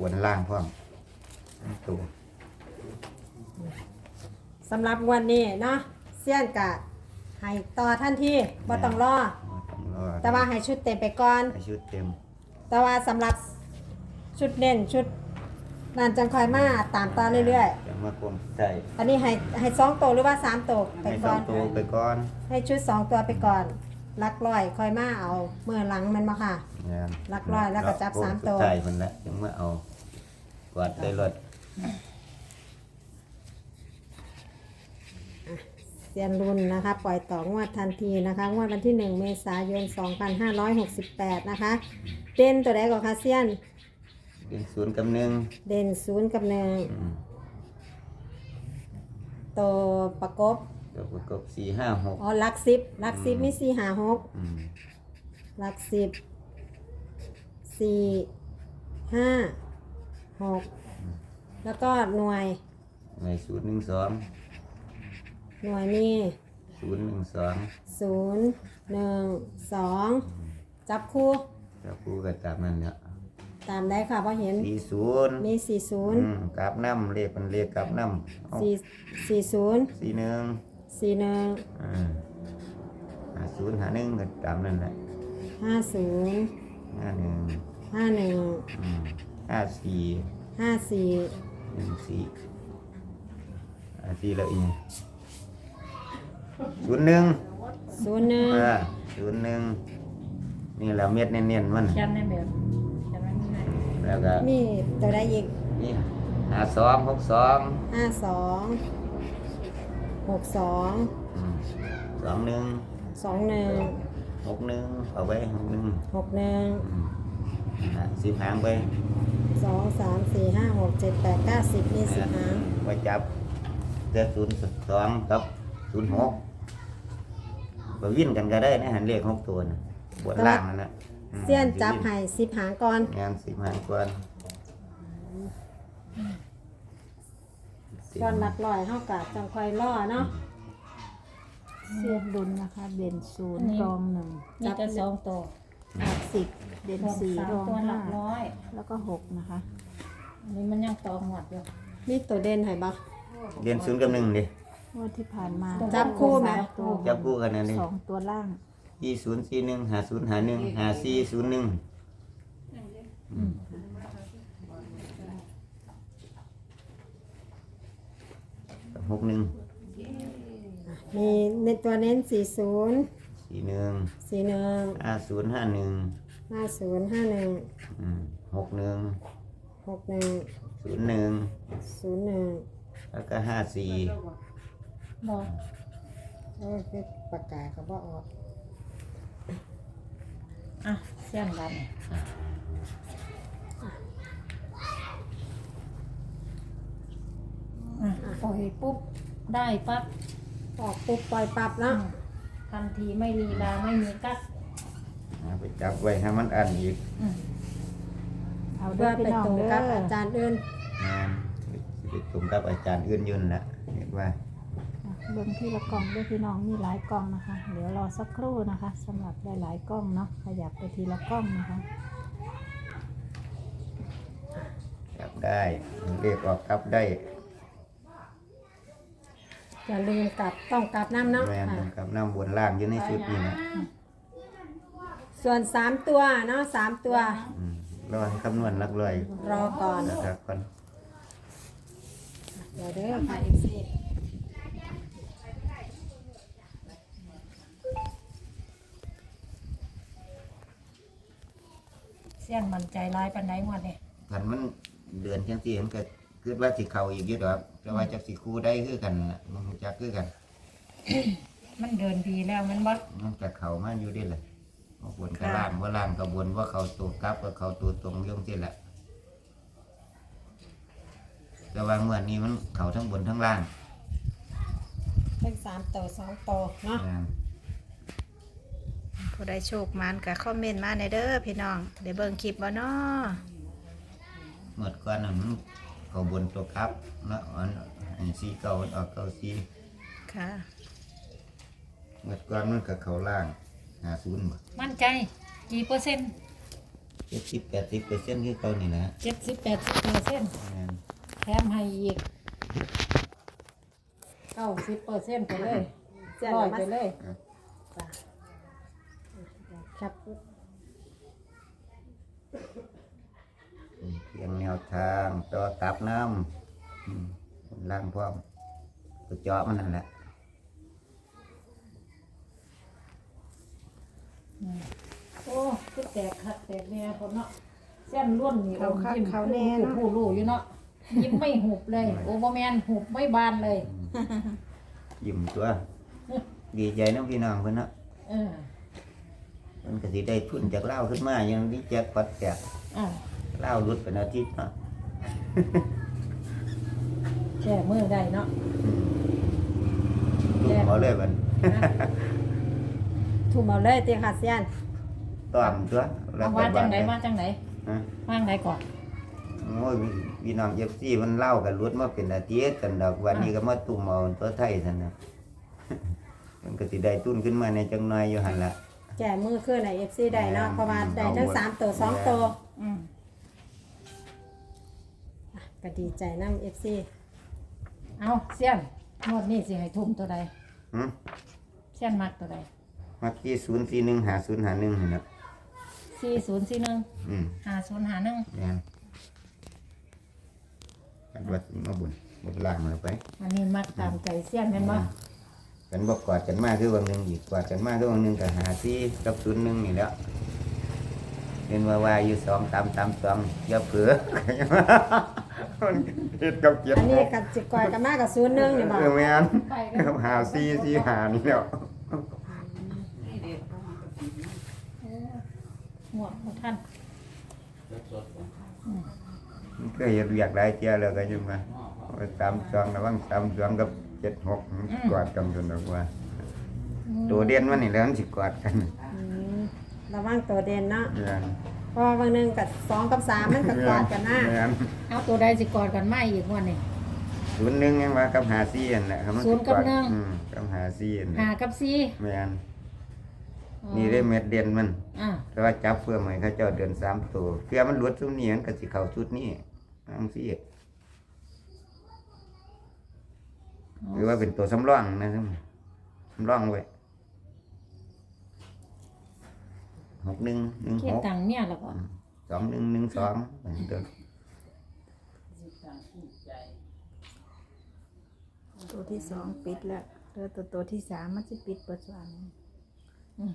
บนล่างพร้อมตัวสำหรับงวันนี้เนาะเสี้ยนกะให้ต่อท่านที่บ่ต้องรอ บ่ต้องรอแต่ว่าให้ชุดเต็มไปก่อน ให้ชุดเต็มแต่ว่าสำหรับชุดเน้นชุดนั่นจังคอยมาตามต่อเรื่อยจะมาคมใส่ๆ อันนี้ให้ให้สองตัวหรือว่าสามตัวไปให้สก่อองน ตัวไปก่อนให้ชุดสองตัวไปก่อนลักร้อยคอยมาเอาเมื่อหลังมันมาค่ะ งานลักร้อยแล้วก็จับสามตัวใส่คนละยังมาเอากวาดได้รถเซียนรุ่นนะคะ ปล่อยต่องวดทันทีนะคะงวดวันที่ 1 เมษายน 2568 นะคะ เด่นตัวใดก่อนคะเซียน เป็นศูนย์กับหนึ่งเด่นศูนย์กับหนึ่งอืมตัวประกบ แล้วประกบสี่ห้าหกอ๋อหลักสิบหลักสิบมีสี่หาหกอืมหลักสิบ สี่ห้าหกแล้วก็หน่วย ในศูนย์หนึ่งสองหน่วยมีศูนย์หนึ่งสองศูนย์หนึ่งสองจับคู่ จะพูดกันตามนั้นเนี่ยตามได้ค่ะเพราะเห็นสี่ศูนย์มีสี่ศูนย์อืมกราบน้ำเลขมันเลขกราบน้ำเอาสี่สี่ศูนย์สี่หนึ่งสี่หนึ่งอ่าหาศูนย์หาหนึ่งกันตามนั้นแหละห้าศูนย์ ห้าหนึ่งห้าหนึ่งอืมห้าสี่ห้าสี่หนึ่งสี่ห้าสี่แล้วอีกศูนย์หนึ่งศูนย์หนึ่งอ่าศูนย์หนึ่งนี่แหละเม็ดเนียนๆมันจำได้แบบจำได้ไม่ได้แล้วก็มีตัวใดอีกนี่หาสองหกสองห้าสองหกสองอืมสองหนึ่งสองหนึ่ง หกหนึ่งเอาไว้หกหนึ่งหกหนึ่งอืมอะสิบหางไปสองสามสี่ห้าหกเจ็ดแปดเก้าสิบนี่สิบหางไว้จับเดือศูนย์สองกับศูนย์หกไปวิ่นกันก็ได้นะหันเลขหกตัวนะบนล่างนั่นนะอืมเสี้ยนจับให้สิบหางก่อนงานสิบหางก่อนก่อนหลักลอยเท่ากับจังคอยล่อเนาะ เสียนดุลนะคะ เด่นศูนย์รองหนึ่งมีแต่สองตัวหลักสิบเด่นหกสี่สามรองตัวหลัห้ากร้อยแล้วก็หกนะคะ อันนี้มันยังตองหมดอยู่มีตัวเด่นให้บ่ เรียนศูนย์กับหนึ่งดิ งวดที่ผ่านมาจับคู่ไหมสาตัวจับคู่กันนั่นดิสองตัวล่างยี่ศูนย์สี่หนึ่งหาศูนย์หาหนึ่งหาสี่ศูนย์หนึ่งหกหนึ่ง มีในตัวเน้นสี่ศูนย์สี่หนึ่งสี่หนึ่งห้าศูนย์ห้าหนึ่งห้าศูนย์ห้าหนึ่งอืมหกหนึ่งหกหนึ่งศูนย์หนึ่งศูนย์หนึ่งแล้วก็ห้าสี่บอกโอ้ยคือปากกาเขาบ่ออกอะเสี้ยนกันอะปล่อยปุ๊บ ได้ปั๊บ ออกปุ๊บปล่อยปรับเนาะทันทีไม่ลีลาไม่มีกักเอาไปจับไว้ให้มันอันอีกอืมเอาเด้เพื่ออพี่ไปน้องตรงเด้กับออาจารย์อื่นงานสิไปตรงกับอาจารย์อื่นอยืนละเห็นว่าเบิ่งที่ละกล่องด้วยพี่น้องมีหลายกล่องนะคะ เดี๋ยวรอสักครู่นะคะสำหรับหลายๆกล้องเนาะขยับไปทีละกล้องนะคะจับได้เรียกออกกลับได้ อย่าลืมกลับต้องกลับน้ำเนาะแม่นค่ะ กับน้ำบนล่างอยู่ในชุดนี้นะส่วนสามตัวเนาะสามตัว อืมรอให้คำนวณหลักร้อยรอก่อนนะครับก่อนเดี๋ยวเด้อค่ะอีกสิเสี้ยนมันใจร้ายปันไดหมดเนี่ย คันมันเดือนจังซี่มันก็ คือว่าสิเข้าอีกอยู่ดอกแต่ว่าจักสิคู่ได้คือกันน่ะมันรู้จักคือกันมันเดินดีแล้วมันบดมันจะเข้ามาอยู่ได้แหละว่าบนกับล่างว่าล่างกับบนว่าเขาตัวกลับกับเขาตัวตรงย่งที่แหละแต่ว่าเมื่อนี้มันเขาทั้งบนทั้งล่างเป็นสามตัวสองตัวเนาะนะผู้ใดโชคมันกับคอมเมนต์มาในเด้อพี่น้องเดี๋ยวเบิ่งคลิปบ่เนาะเมื่อก่อนนั้นมัน เขาบนตัวกลับแล้วอันอันสีเก่ามันออกเก่าสีค่ะ เมื่อก่อนมันกับเขาล่างหาศูนย์บ่มั่นใจ กี่เปอร์เซ็นต์เจ็ดสิบแปดสิบเปอร์เซ็นต์คือเขานี่นะเจ็ดสิบแปดสิบเปอร์เซ็นต์แม่นแถมให้อีกเก้าสิบเปอร์เซ็นต์ไปเลยเสี้ยนร้อยมาไปเลยจ้ะครับ เพียงแน วทางต่อกลับน้ำอืมล่างพร้อมตัวเจาะมันนั่นแหละโอ้คือแตกคักแตกแน่คนเนาะเส้นล้วนนี่เขาคักยิ้มเขาแน่เนาะ ผู้รู้อยู่เนาะยิ้มไม่หุบเลย โอเบอร์แมนหุบไม่บานเลย ยิ้มตัว ดีใจน้องพี่น้องเพิ่นเนาะเออมันก็สิได้ทุนจากเหล้าขึ้นมา ยังดีแจ็คพอตแจกอะ เหล้าหลุดเป็นอาทิตย์เนาะแช่มือได้เนาะลูกเขาเลยมันถูกเอาเลยเตียค่ะเสี้ยนต้อมตัวเอาว่าจังไหนว่าจังไหนฮะว่างไหนก่อนโอ้ยพี่น้องเอฟซีมันเล่ากันรุดมาเป็นอาทิตย์กันดอกวันนี้ก็มาตุ่มเอาตัวไทยท่านนะมันก็สิได้ตุ้นขึ้นมาในจังหน่อยอยู่หันละแก่มือขึ้นในเอฟซีได้เนาะเพราะว่าได้ทั้งสามตัวสองตัวอืม ก็ดีใจน้ำเอฟซีเอาเสี้ยนงวดนี้สิให้ทุ่มตัวใดหืมเสี้ยนมักตัวใดมาที่ศูนย์สี่หนึ่งหาศูนย์หาหนึ่งเห็นละสี่ศูนย์สี่หนึ่งอืมห้าศูนย์ห้าหนึ่งแม่นอันวัดมาบุญบุญล่างมาไปอันนี้มักตามใจเสี้ยนแม่นบ่กันบอกกอดกันมากคือวันหนึ่งอีกกอดกันมากคือวันหนึ่งกับหาที่กับศูนย์หนึ่งนี่แหล้วเห็นว่าว่าอยู่สองสามสามสองอย่าเผือ มันเฮ็ดกับเกียรอันตินี้กับจิกกอยกับมากกับศูนย์หนึ่งนี่บอกเออแม่นไปกักับหาซี่ซี่หานี่แล้วหมวกของท่านมันก็เห็นอยากได้เจ้าแล้วก็ยังมาเอาไปตามจองระวังตามจองกับเจ็ดหกกอดกันจนออกว่า ตัวเด่นมันนี่แหล้วมันสิกอดกันอืมระวังตัวเด่นเนาะแม่น เพราะว่าบางหนึงกับสองกับสามมันก็กอดกันนะแม่นเอาตัวใดสิกอดกันไม่อีกงวันนี้ ศูนย์หนึ่งยังว่ากับหาซี่อันแหละครับมันศูนย์กับหนึ่ง อืมกับหาซี่อันห้าน่ะกับสี่แม่นนี่ได้เม็ดเด่นมัน อ่าแต่ว่าจับเพื่อใหม่เขาเจ้าเดินสามตัวเพื่อมันหลุดซุ้มนี้มันก็สิเข้าชุดนี้อังซี่หรือว่าเป็นตัวสำรองนะครับสำรองไว้ หกหนึ่งหนึ่งเทียหบกตังค์เนี่ยแล้วก็สองหนึ่งหนึ่งสองตัวตัวที่สองปิดแล้วเหลือตัวตัวที่สามมันจะปิดเปิดสว่างอืม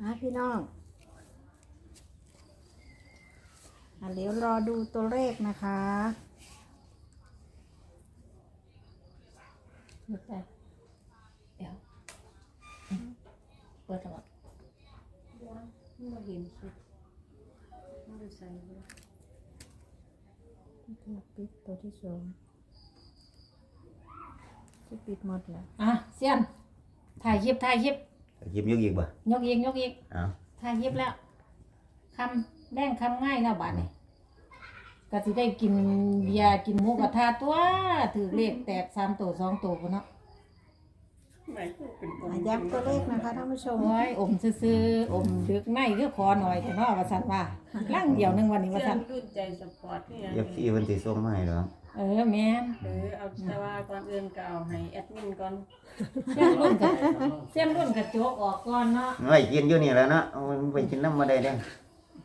อะพี่น้องอะเดี๋ยวรอดูตัวเลขนะคะหยุดได้เดี๋ยวเปิดตลอด ไม่เห็นสุดไม่ได้ใส่เลยปิดตัวที่สองจะปิดหมดแล้วอะเสียนถ่ายคลิปถ่ายคลิปหยิบยกอีกบ่ยกอีกยกอีกเอาถ่ายคลิปแล้วคำแรงคำง่ายแล้วบาดนี่ก็สิได้กินเบียร์กินหมูกระทะตัวถือเลขแตกสามตัวสองตัวพุ่นเนาะอะ ย้ำตัวเลขนะคะท่านผู้ชม โอ้ยอมซื่อๆอมดึกในคือคอหน่อยแต่เนาะว่าซั่นว่าล่างเดียวหนึงวันนี้ว่าเสื้อซั่นรุ่นใจสปอร์ตนี่เอฟซีเพิ่นสิส่งมาให้ดอกเออแม่นหรือเอาแต่ว่าก่อนอื่นก็เอาให้แอดมินก่อนเส้นรุ่นกับเส้นรุ่นกับโจกออกก่อนเนาะไว้กินอยู่นี่แหล้วเนาะเอาไปกินน้ำมาได้เด้อ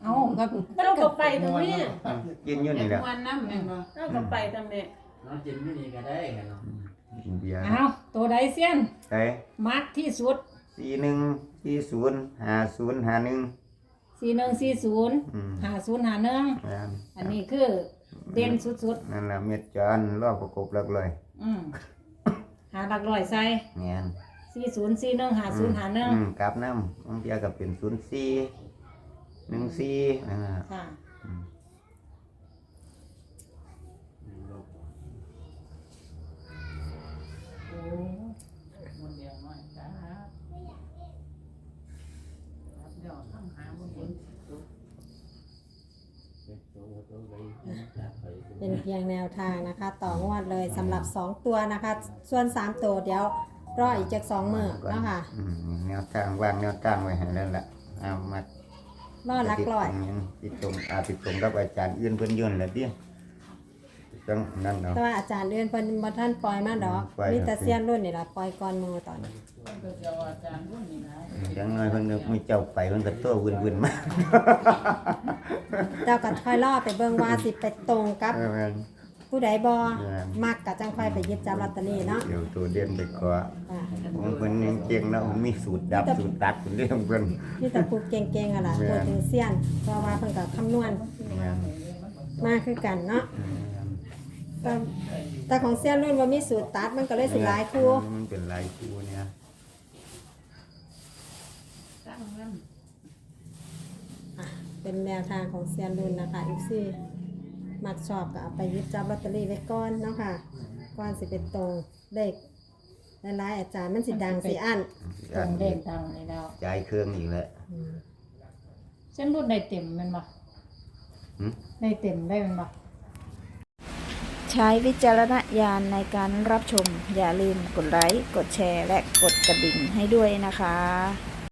เอาก็เจ้าก็ไปตรงนี้อืมกินอยู่นี่แหละวันน้ำแม่นบ่เจ้าก็ไปทำเนี่ย น้องจินไม่ดีก็ได้กันเนาะกินเบียร์เอาตัวใดเส้นไปมักที่สุดสี่หนึ่งสี่ศูนย์ห้าศูนย์ห้าหนึ่ง4140อืม5051แม่นอันนี้คือเด่นสุดนั่นล่ะเม็ดจานรอบประกบหลักเลยๆอืมหาหลักร้อยใส่แม่น4041อืม5051กลับน้ำบางเทีก็เป็นศูนย์สี่หนึ่งสี่นั่นล่ะค่ะ อืม โอ้ มันเดียวน้อยจ้าครับเดี๋ยวทำหาบนบนเป็นเพียงแนวทางนะคะ ต่องวดเลยสำหรับสองตัวนะคะ ส่วนสามตัวเดี๋ยวรออีกจากสองมือก่อนเนาะค่ะอืมแนวทางวางแนวตั้งไว้ให้แล้วล่ะเอามารอหลักร้อย ติดตรงอาจติดตรงกับอาจารย์อื่นเพิ่นยื่นแล้วเด้ จังนั่นเนาะ แต่ว่าอาจารย์เอื่นเพิ่นบ่ทันปล่อยมาดอกปล่อย มีแต่เซียนรุ่นนี่ล่ะปล่อยก่อนหมู่ตอนนี้ก็จะเอาอาจารย์รุ่นนี้นะจังน้อยเพิ่นก็มีเจ้าไปเพิ่นก็ตัววุ่นๆมาเจ้าก็ค่อยรอไปเบิ่งว่าสิไปตรงกับ เออแม่น ผู้ใดบ่แม่น มักก็จังค่อยไปหยิบจับลอตเตอรี่เนาะเดี๋ยวตัวเด่นไปขออ่าของเพิ่นยังเก่งเนาะมีสูตรดับสูตรตัดเพิ่นเรื่องเพิ่น มีแต่ผู้เก่งๆอะล่ะแม่นพูดถึงเซียนเพราะว่าเพิ่นก็คำนวณแม่นมาคือกันเนาะแต่แต่ของเซียนรุ่นบ่มีสูตรตัดมันก็เลยสิหลายคู่มันเป็นหลายคู่เนี่ยตั้งมันอะเป็นแนวทางของเซียนรุ่นนะคะอีซี่มักชอบก็เอาไปหยิบจับลอตเตอรี่ไว้ก่อนเนาะค่ะก่อนสิเป็นตรงเลขหลายๆอาจารย์มันสิดังสิอั้นตรงเลขดังเลยแล้วจ่ายเครื่องอีกแล้ว อืมเส้นรุ่นได้เต็มแมันบ่หึ ได้เต็มได้แมันบ่ใช้วิจารณญาณในการรับชม อย่าลืมกดไลค์ กดแชร์ และกดกระดิ่งให้ด้วยนะคะ